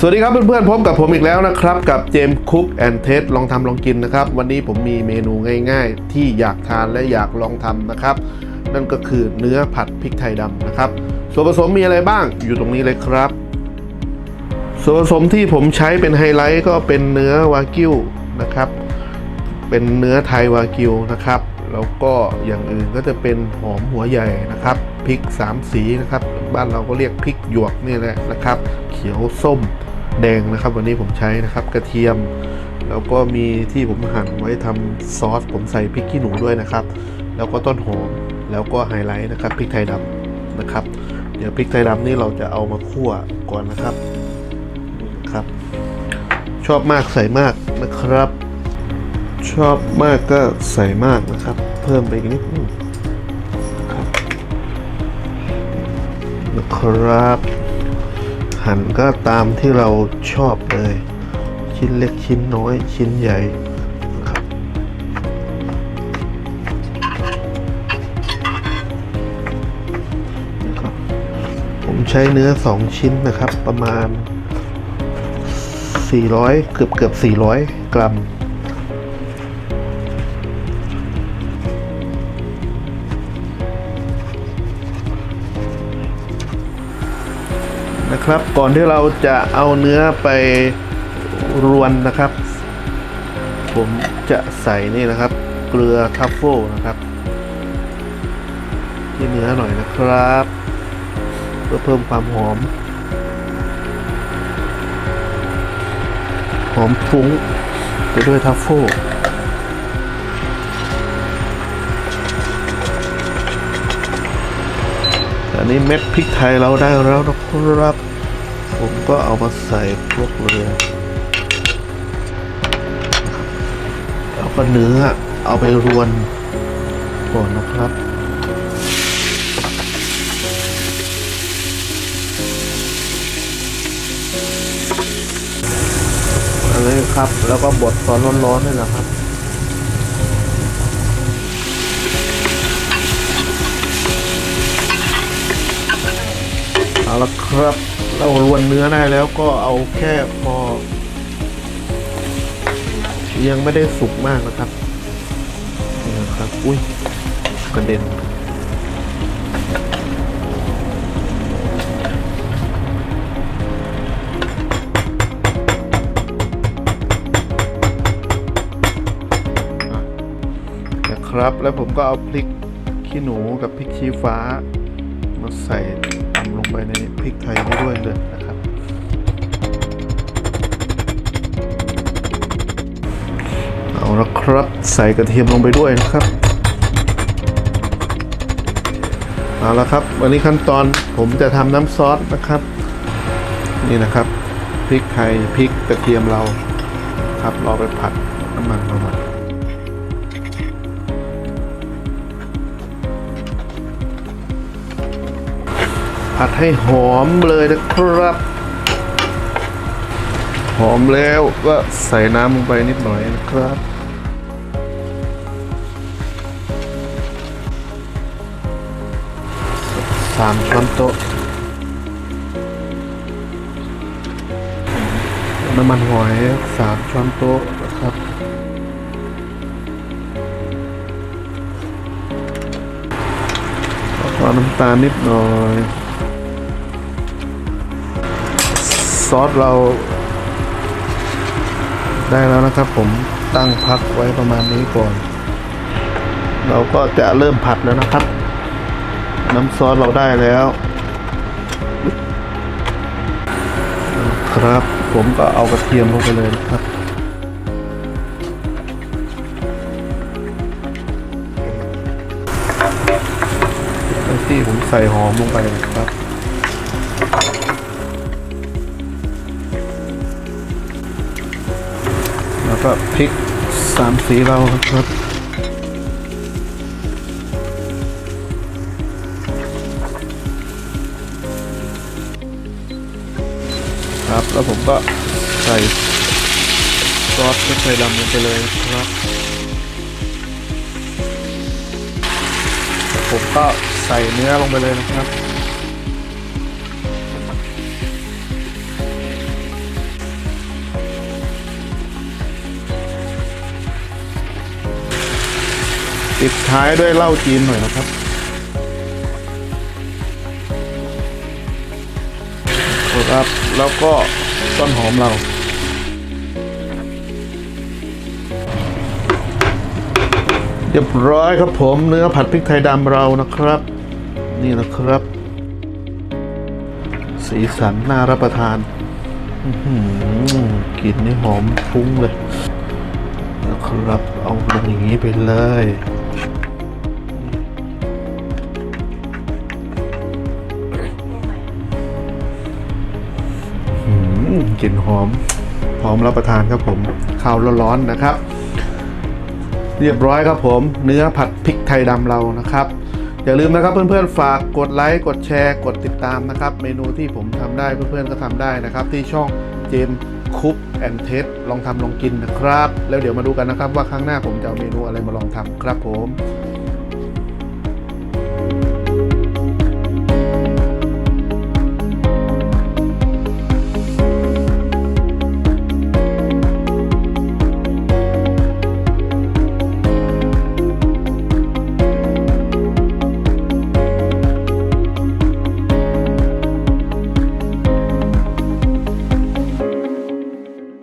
สวัสดีครับเพื่อนๆพบกับผมอีกแล้วนะครับ กับเจมส์คุกแอนเทสลองทำลองกินนะครับ วันนี้ผมมีเมนูง่ายๆ ที่อยากทานและอยากลองทำนะครับ นั่นก็คือเนื้อผัดพริกไทยดำนะครับ ส่วนผสมมีอะไรบ้างอยู่ตรงนี้เลยครับ ส่วนผสมที่ผมใช้เป็นไฮไลท์ก็เป็นเนื้อวากิวนะครับ เป็นเนื้อไทยวากิวนะครับ แล้วก็อย่างอื่นก็จะเป็นหอมหัวใหญ่นะครับพริกสามสีนะครับ บ้านเราก็เรียกพริกหยวกนี่แหละนะครับ เขียวส้มแดงนะครับ วันนี้ผมใช้นะครับกระเทียม แล้วก็มีที่ผมหั่นไว้ทำซอส ผมใส่พริกขี้หนูด้วยนะครับ แล้วก็ต้นหอมแล้วก็ไฮไลท์นะครับพริกไทยดำนะครับ เดี๋ยวพริกไทยดำนี่เราจะเอามาคั่วก่อนนะครับครับ ชอบมากใส่มากนะครับ ชอบมากก็ใส่มากนะครับ เพิ่มไปนิดนึงครับนะครับ หั่นก็ตามที่เราชอบเลย ชิ้นเล็กชิ้นน้อยชิ้นใหญ่นะครับนะครับ ผมใช้เนื้อ 2 ชิ้นนะครับประมาณ 400 เกือบเกือบ400 กรัม นะครับ ก่อนที่เราจะเอาเนื้อไปรวนนะครับ ผมจะใส่นี่นะครับ เกลือทัฟเฟิลนะครับที่เนื้อหน่อยนะครับ เพื่อเพิ่มความหอม หอมฟุ้งไปด้วยทัฟเฟิล นนี้เม็ดพริกไทยเราได้แล้วนะครับ ผมก็เอามาใส่พวกเลยแล้วก็เนื้อเอาไปรวนก่อนนะครับอะไรครับ แล้วก็บดตอนร้อนๆนี่แหละครับ ละครับ เรารวนเนื้อได้แล้วก็เอาแค่พอ ยังไม่ได้สุกมากนะครับนี่นะครับ อุ้ยกระเด็นนะครับแล้วผมก็เอาพริกขี้หนูกับพริกชี้ฟ้ามาใส่ ในพริกไทยนี้ด้วยเลยนะครับเอาละครับใส่กระเทียมลงไปด้วยนะครับเอาละครับ วันนี้ขั้นตอนผมจะทำน้ำซอสนะครับ นี่นะครับพริกไทยพริกกระเทียมเราครับเราไปผัดน้ำมันเราหน่อย ผัดให้หอมเลยนะครับ หอมแล้วก็ใส่น้ำลงไปนิดหน่อยนะครับสามช้อนโต๊ะน้ำมันหอยสามช้อนโต๊ะนะครับแล้วก็น้ำตาลนิดหน่อย ซอสเรา ได้แล้วนะครับผมตั้งพักไว้ประมาณนี้ก่อน เราก็จะเริ่มผัดแล้วนะครับ น้ำซอสเราได้แล้ว ครับผมก็เอากระเทียมลงไปเลยนะครับที่ผมใส่หอมลงไปนะครับ ก็พริกสามสีเราครับครับ แล้วผมก็ใส่ซอสพริกไทยดำลงไปเลยนะครับผมก็ใส่เนื้อลงไปเลยนะครับ ปิดท้ายด้วยเหล้าจีนหน่อยนะครับ ครับ แล้วก็ต้นหอมเรา เรียบร้อยครับผมเนื้อผัดพริกไทยดำเรานะครับ นี่นะครับ สีสันน่ารับประทานอื้อหือกลิ่นนี่หอมฟุ้งเลยนะครับ เอาลงอย่างนี้ไปเลย กลิ่นหอมหอมรับประทานครับผม ข้าวร้อนๆนะครับ เรียบร้อยครับผม เนื้อผัดพริกไทยดำเรานะครับ อย่าลืมนะครับเพื่อนๆฝากกดไลค์กดแชร์ กดติดตามนะครับ เมนูที่ผมทำได้เพื่อนๆก็ทำได้นะครับ ที่ช่องเจมคุกแอนเทสลองทำลองกินนะครับ แล้วเดี๋ยวมาดูกันนะครับ ว่าครั้งหน้าผมจะเอาเมนูอะไรมาลองทำครับผม